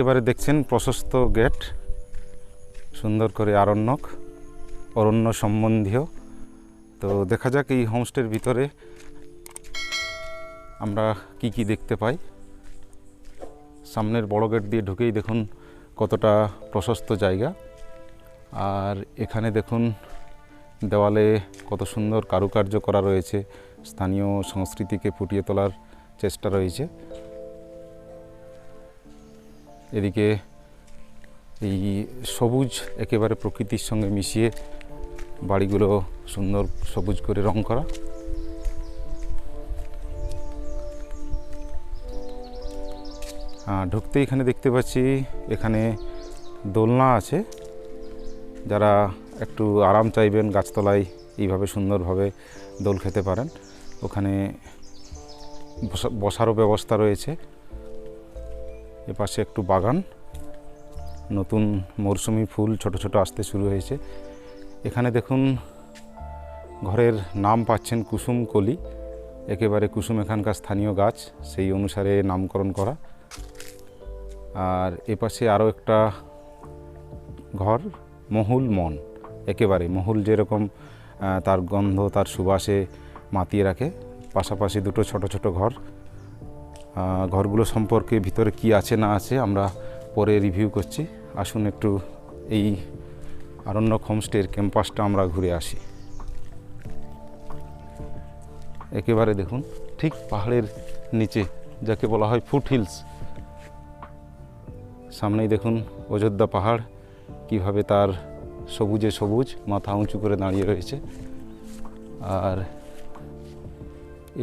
একেবারে দেখছেন প্রশস্ত গেট, সুন্দর করে আরণ্যক, অরণ্য সম্বন্ধীয়। তো দেখা যাক এই হোমস্টের ভিতরে আমরা কি কি দেখতে পাই। সামনের বড় গেট দিয়ে ঢুকেই দেখুন কতটা প্রশস্ত জায়গা। আর এখানে দেখুন দেওয়ালে কত সুন্দর কারুকার্য করা রয়েছে। স্থানীয় সংস্কৃতিকে ফুটিয়ে তোলার চেষ্টা রয়েছে। এদিকে এই সবুজ একেবারে প্রকৃতির সঙ্গে মিশিয়ে বাড়িগুলো সুন্দর সবুজ করে রং করা। ঢুকতে এখানে দেখতে পাচ্ছি এখানে দোলনা আছে। যারা একটু আরাম চাইবেন গাছতলায় এইভাবে সুন্দরভাবে দোল খেতে পারেন। ওখানে বসা- বসারও ব্যবস্থা রয়েছে। এপাশে একটু বাগান। নতুন মরশুমি ফুল ছোট ছোট আসতে শুরু হয়েছে। এখানে দেখুন, ঘরের নাম পাচ্ছেন কুসুম কলি। একেবারে কুসুম এখানকার স্থানীয় গাছ, সেই অনুসারে নামকরণ করা। আর এপাশে আরও একটা ঘর, মহুল মন। একেবারে মহুল যেরকম তার গন্ধ, তার সুবাসে মাতিয়ে রাখে। পাশাপাশি দুটো ছোট ছোট ঘর। ঘরগুলো সম্পর্কে ভিতরে কি আছে না আছে আমরা পরে রিভিউ করছি। আসুন একটু এই আরণ্যক হোমস্টের ক্যাম্পাসটা আমরা ঘুরে আসি। একেবারে দেখুন, ঠিক পাহাড়ের নিচে, যাকে বলা হয় ফুট হিলস। সামনেই দেখুন অযোধ্যা পাহাড়, কীভাবে তার সবুজে সবুজ, মাথা উঁচু করে দাঁড়িয়ে রয়েছে। আর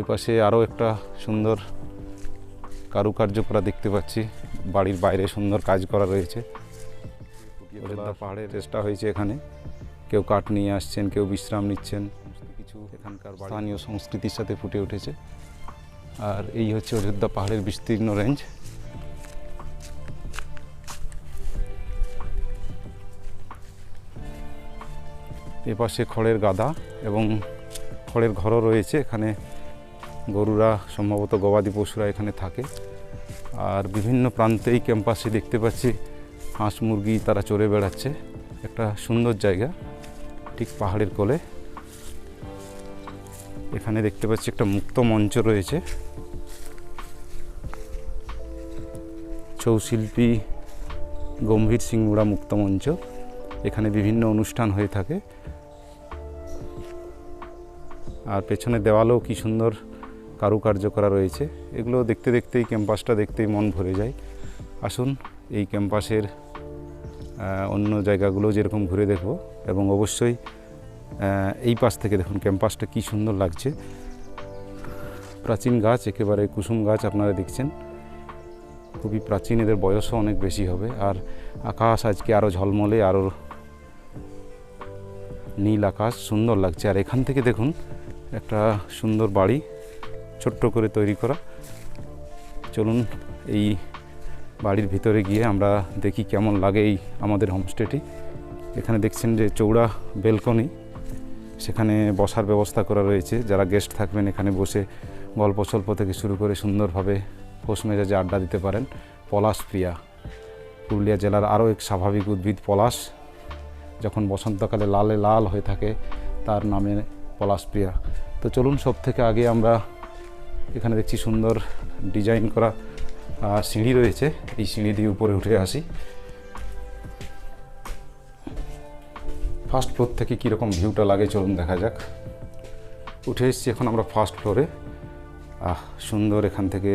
এপাশে আরও একটা সুন্দর কারুকার্য করা দেখতে পাচ্ছি। বাড়ির বাইরে সুন্দর কাজ করা রয়েছে। অযোধ্যা পাহাড়ের চেষ্টা হয়েছে এখানে। কেউ কাঠ নিয়ে আসছেন কেউ বিশ্রাম নিচ্ছেন। কিছু এখানকার স্থানীয় সংস্কৃতির সাথে ফুটে উঠেছে। আর এই হচ্ছে অযোধ্যা পাহাড়ের বিস্তীর্ণ রেঞ্জ। এপাশে খড়ের গাদা এবং খড়ের ঘরও রয়েছে। এখানে গরুরা, সম্ভবত গবাদি পশুরা এখানে থাকে। আর বিভিন্ন প্রান্তেই ক্যাম্পাসে দেখতে পাচ্ছি হাঁস মুরগি তারা চড়ে বেড়াচ্ছে। একটা সুন্দর জায়গা, ঠিক পাহাড়ের কোলে। এখানে দেখতে পাচ্ছি একটা মুক্ত মঞ্চ রয়েছে। ছৌশিল্পী গম্ভীর সিংমুড়া মুক্ত মঞ্চ। এখানে বিভিন্ন অনুষ্ঠান হয়ে থাকে। আর পেছনে দেওয়ালেও কি সুন্দর কারুকার্য করা রয়েছে। এগুলো দেখতে দেখতেই ক্যাম্পাসটা দেখতেই মন ভরে যায়। আসুন, এই ক্যাম্পাসের অন্য জায়গাগুলো যেরকম ঘুরে দেখব এবং অবশ্যই এই পাশ থেকে দেখুন ক্যাম্পাসটা কি সুন্দর লাগছে। প্রাচীন গাছ, একেবারে কুসুম গাছ আপনারা দেখছেন। খুবই প্রাচীন, এদের বয়সও অনেক বেশি হবে। আর আকাশ আজকে আরও ঝলমলে আরও নীল আকাশ, সুন্দর লাগছে। আর এখান থেকে দেখুন, একটা সুন্দর বাড়ি। ছোট্ট করে তৈরি করা। চলুন এই বাড়ির ভিতরে গিয়ে আমরা দেখি কেমন লাগে এই আমাদের হোমস্টেটি। এখানে দেখছেন যে চৌড়া বেলকনি, সেখানে বসার ব্যবস্থা করা রয়েছে। যারা গেস্ট থাকবেন, এখানে বসে গল্প সল্প থেকে শুরু করে সুন্দরভাবে খোশ মেজাজে আড্ডা দিতে পারেন। পলাশ প্রিয়া, পুরুলিয়া জেলার আরও এক স্বাভাবিক উদ্ভিদ পলাশ। যখন বসন্তকালে লালে লাল হয়ে থাকে, তার নামে পলাশ প্রিয়া। তো চলুন সব থেকে আগে আমরা এখানে দেখছি সুন্দর ডিজাইন করা সিঁড়ি রয়েছে। এই সিঁড়ি দিয়ে উপরে উঠে আসি। ফার্স্ট ফ্লোর থেকে কীরকম ভিউটা লাগে চলুন দেখা যাক। উঠে এসেছি এখন আমরা ফার্স্ট ফ্লোরে আহ, সুন্দর এখান থেকে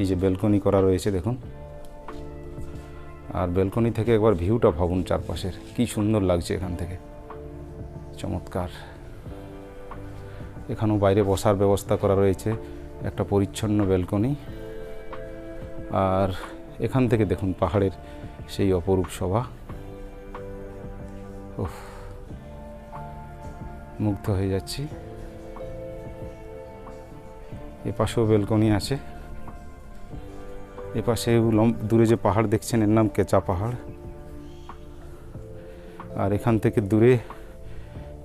এই যে বেলকনি করা রয়েছে, দেখুন। আর বেলকনি থেকে একবার ভিউটা ভাবুন চারপাশের। কি সুন্দর লাগছে এখান থেকে। চমৎকার। এখানেও বাইরে বসার ব্যবস্থা করা রয়েছে। একটা পরিচ্ছন্ন বেলকনি আর এখান থেকে দেখুন পাহাড়ের সেই অপরূপ উফ, মুগ্ধ হয়ে যাচ্ছি। এ পাশেও বেলকনি আছে এপাশে দূরে যে পাহাড় দেখছেন, এর নাম কেচা পাহাড়। আর এখান থেকে দূরে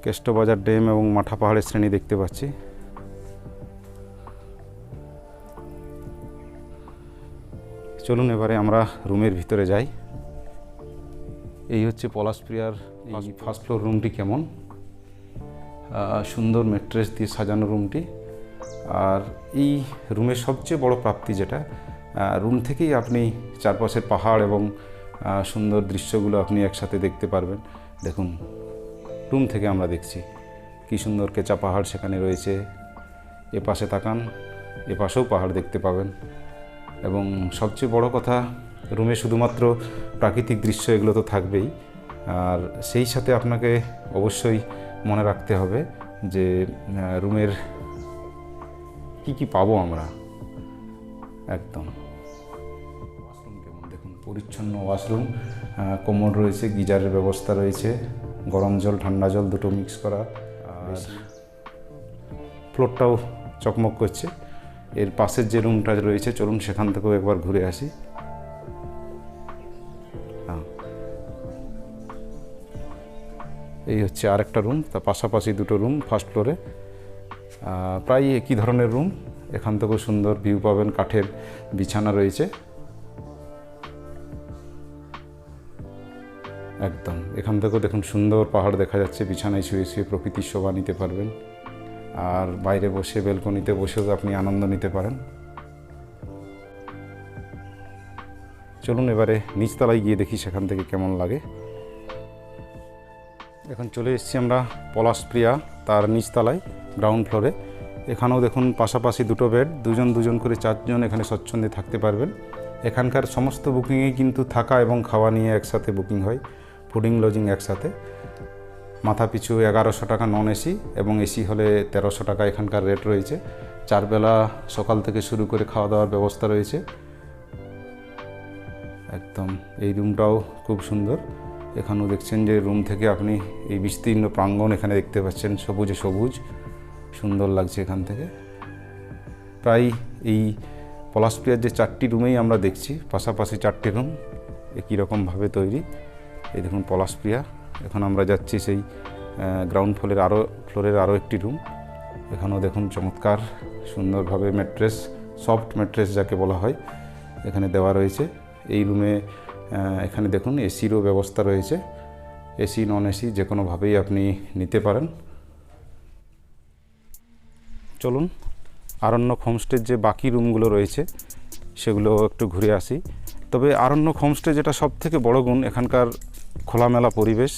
কেষ্টবাজার ড্যাম এবং মাঠা পাহাড়ের শ্রেণি দেখতে পাচ্ছি। চলুন এবারে আমরা রুমের ভিতরে যাই। এই হচ্ছে পলাশপ্রিয়ার এই ফার্স্ট ফ্লোর রুমটি কেমন? সুন্দর মেট্রেস দিয়ে সাজানো রুমটি আর এই রুমের সবচেয়ে বড় প্রাপ্তি যেটা রুম থেকেই আপনি চারপাশের পাহাড় এবং সুন্দর দৃশ্যগুলো আপনি একসাথে দেখতে পারবেন। দেখুন রুম থেকে আমরা দেখছি কি সুন্দর কেঁচা পাহাড় সেখানে রয়েছে। এ পাশে তাকান এ পাশেও পাহাড় দেখতে পাবেন। এবং সবচেয়ে বড় কথা রুমে শুধুমাত্র প্রাকৃতিক দৃশ্য এগুলো তো থাকবেই। আর সেই সাথে আপনাকে অবশ্যই মনে রাখতে হবে যে রুমের কি কি পাবো আমরা? একদম। ওয়াশরুম কেমন? দেখুন পরিচ্ছন্ন ওয়াশরুম কোমর রয়েছে গিজারের ব্যবস্থা রয়েছে গরম জল ঠান্ডা জল দুটো মিক্স করা আর ফ্লোরটাও চকমক করছে। এর পাশের যে রুমটা রয়েছে, চলুন সেখান থেকেও একবার ঘুরে আসি। হ্যাঁ। এই হচ্ছে আরেকটা রুম, তার পাশাপাশি দুটো রুম ফার্স্ট ফ্লোরে প্রায় একই ধরনের রুম, এখান থেকেও সুন্দর ভিউ পাবেন, কাঠের বিছানা রয়েছে। একদম, এখান থেকেও দেখুন সুন্দর পাহাড় দেখা যাচ্ছে, বিছানায় শুয়ে শুয়ে প্রকৃতির শোভা নিতে পারবেন। আর বাইরে বসে, বেলকনিতে বসেও আপনি আনন্দ নিতে পারেন। চলুন এবারে নিচতলায় গিয়ে দেখি সেখান থেকে কেমন লাগে। এখন চলে এসেছি আমরা পলাশপ্রিয়া তার নিচতলায় গ্রাউন্ড ফ্লোরে এখানেও দেখুন পাশাপাশি দুটো বেড, দুজন দুজন করে চারজন এখানে স্বচ্ছন্দে থাকতে পারবেন। এখানকার সমস্ত বুকিংয়ে কিন্তু থাকা এবং খাওয়া নিয়ে একসাথে বুকিং হয় ফুডিং লজিং একসাথে। মাথা পিছু এগারোশো টাকা নন এসি এবং এসি হলে তেরোশো টাকা এখানকার রেট রয়েছে। চারবেলা সকাল থেকে শুরু করে খাওয়া দাওয়ার ব্যবস্থা রয়েছে। একদম এই রুমটাও খুব সুন্দর। এখানেও দেখছেন যে রুম থেকে আপনি এই বিস্তীর্ণ প্রাঙ্গণ এখানে দেখতে পাচ্ছেন, সবুজে সবুজ, সুন্দর লাগছে এখান থেকে। প্রায় এই পলাশপ্রিয়ার যে চারটি রুমেই আমরা দেখছি, পাশাপাশি চারটি রুম একই রকমভাবে তৈরি। এই দেখুন পলাশপ্রিয়া এখন আমরা যাচ্ছি সেই গ্রাউন্ড ফ্লোরের আরও ফ্লোরের আরও একটি রুম এখানেও দেখুন চমৎকার, সুন্দরভাবে ম্যাট্রেস সফট ম্যাট্রেস যাকে বলা হয়, এখানে দেওয়া রয়েছে। এই রুমে এখানে দেখুন এসিরও ব্যবস্থা রয়েছে। এসি নন এসি যে কোনোভাবেই আপনি নিতে পারেন। চলুন, আরণ্যক হোমস্টের যে বাকি রুমগুলো রয়েছে, সেগুলো একটু ঘুরে আসি। তবে আরণ্যক হোমস্টে যেটা সব থেকে বড় গুণ, এখানকার খোলামেলা পরিবেশ,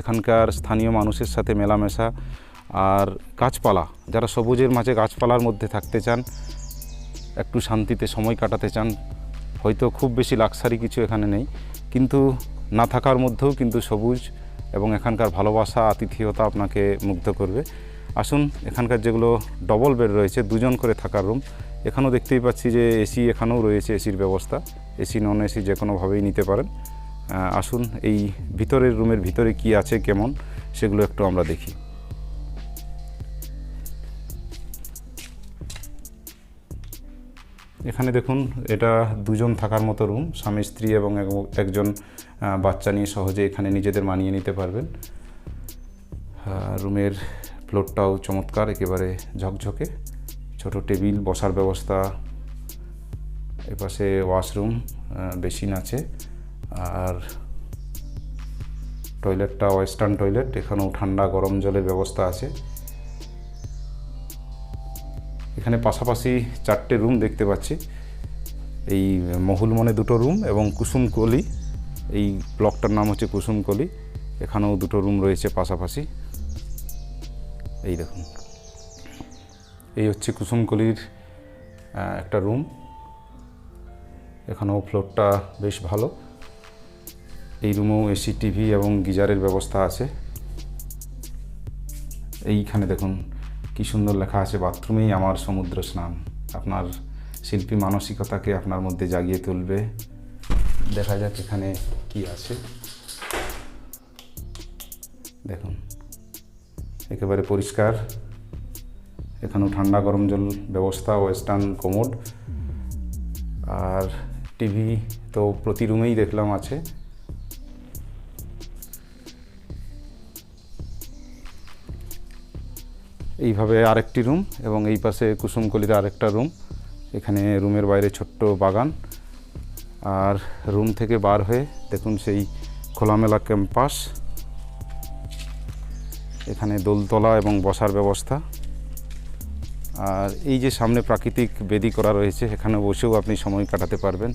এখানকার স্থানীয় মানুষের সাথে মেলামেশা আর গাছপালা। যারা সবুজের মাঝে গাছপালার মধ্যে থাকতে চান, একটু শান্তিতে সময় কাটাতে চান, হয়তো খুব বেশি লাক্সারি কিছু এখানে নেই। কিন্তু না থাকার মধ্যেও কিন্তু সবুজ এবং এখানকার ভালোবাসা, আতিথেয়তা আপনাকে মুগ্ধ করবে। আসুন, এখানকার যেগুলো ডবল বেড রয়েছে, দুজন করে থাকার রুম এখানেও দেখতেই পাচ্ছি যে এসি এখানেও রয়েছে এসির ব্যবস্থা। এসি নন এসি যে কোনোভাবেই নিতে পারেন। আসুন, এই ভিতরের রুমের ভিতরে কি আছে, কেমন, সেগুলো একটু আমরা দেখি। এখানে দেখুন, এটা দুজন থাকার মতো রুম, স্বামী, স্ত্রী এবং একজন বাচ্চা নিয়ে সহজে এখানে নিজেদের মানিয়ে নিতে পারবেন। রুমের ফ্লোরটাও চমৎকার, একেবারে ঝকঝকে। ছোট টেবিল, বসার ব্যবস্থা। এপাশে ওয়াশরুম বেসিন আছে। আর টয়লেটটা ওয়েস্টার্ন টয়লেট, এখানেও ঠান্ডা গরম জলের ব্যবস্থা আছে। এখানে পাশাপাশি চারটে রুম দেখতে পাচ্ছি। এই মহুল মনে দুটো রুম এবং কুসুমকলি এই ব্লকটার নাম হচ্ছে কুসুমকলি এখানেও দুটো রুম রয়েছে পাশাপাশি। এই দেখুন। এই হচ্ছে কুসুমকলির একটা রুম। এখানেও ফ্লোরটা বেশ ভালো। এই রুমেও এসি টিভি এবং গিজারের ব্যবস্থা আছে। এইখানে দেখুন কি সুন্দর লেখা আছে, বাথরুমেই আমার সমুদ্র স্নান। আপনার শিল্পী মানসিকতাকে আপনার মধ্যে জাগিয়ে তুলবে। দেখা যাক এখানে কি আছে। দেখুন, একেবারে পরিষ্কার। এখানেও ঠান্ডা গরম জল ব্যবস্থা, ওয়েস্টার্ন কোমোড। আর টিভি তো প্রতি রুমেই দেখলাম আছে। এইভাবে আরেকটি রুম এবং এই পাশে কুসুমকলির আরেকটা রুম। এখানে রুমের বাইরে ছোট্ট বাগান। আর রুম থেকে বার হয়ে দেখুন সেই খোলামেলা ক্যাম্পাস। এখানে দোলতলা এবং বসার ব্যবস্থা। আর এই যে সামনে প্রাকৃতিক বেদি করা রয়েছে এখানে বসেও আপনি সময় কাটাতে পারবেন।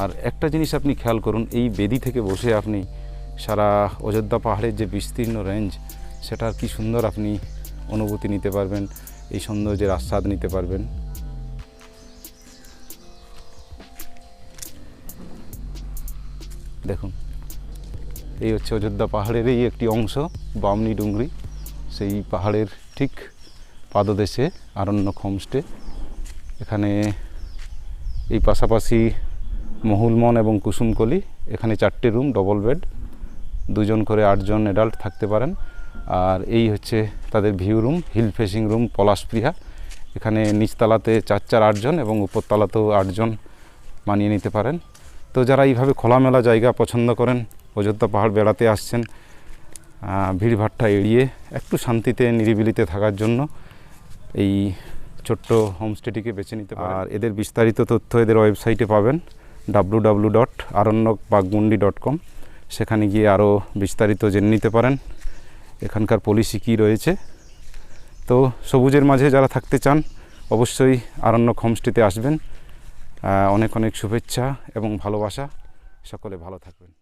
আর একটা জিনিস আপনি খেয়াল করুন, এই বেদি থেকে বসে আপনি সারা অযোধ্যা পাহাড়ের যে বিস্তীর্ণ রেঞ্জ সেটার কি সুন্দর আপনি অনুভূতি নিতে পারবেন, এই সৌন্দর্যের আস্বাদ নিতে পারবেন। দেখুন, এই হচ্ছে অযোধ্যা পাহাড়েরই একটি অংশ, বামনি ডুংরি। সেই পাহাড়ের ঠিক পাদদেশে আরণ্যক হোমস্টে এখানে এই পাশাপাশি মহুলমন এবং কুসুমকলি, এখানে চারটে রুম ডবল বেড দুজন করে আটজন অ্যাডাল্ট থাকতে পারেন। আর এই হচ্ছে তাদের view room hill facing room Palashpriya এখানে নিচতলাতে চার চার আটজন এবং উপরতলাতেও আটজন মানিয়ে নিতে পারেন। তো যারা এইভাবে খোলামেলা জায়গা পছন্দ করেন অযোধ্যা পাহাড় বেড়াতে আসছেন ভিড়ভাট্টা এড়িয়ে একটু শান্তিতে নিরিবিলিতে থাকার জন্য এই ছোট্ট হোমস্টেটিকে বেছে নিতে পারেন। আর এদের বিস্তারিত তথ্য এদের ওয়েবসাইটে পাবেন W W dot Aranyak Bagmundi dot com সেখানে গিয়ে আরও বিস্তারিত জেনে নিতে পারেন। এখানকার পলিসি কী রয়েছে? তো সবুজের মাঝে যারা থাকতে চান, অবশ্যই আরণ্যক হোমস্টেতে আসবেন। অনেক অনেক শুভেচ্ছা এবং ভালোবাসা। সকলে ভালো থাকবেন।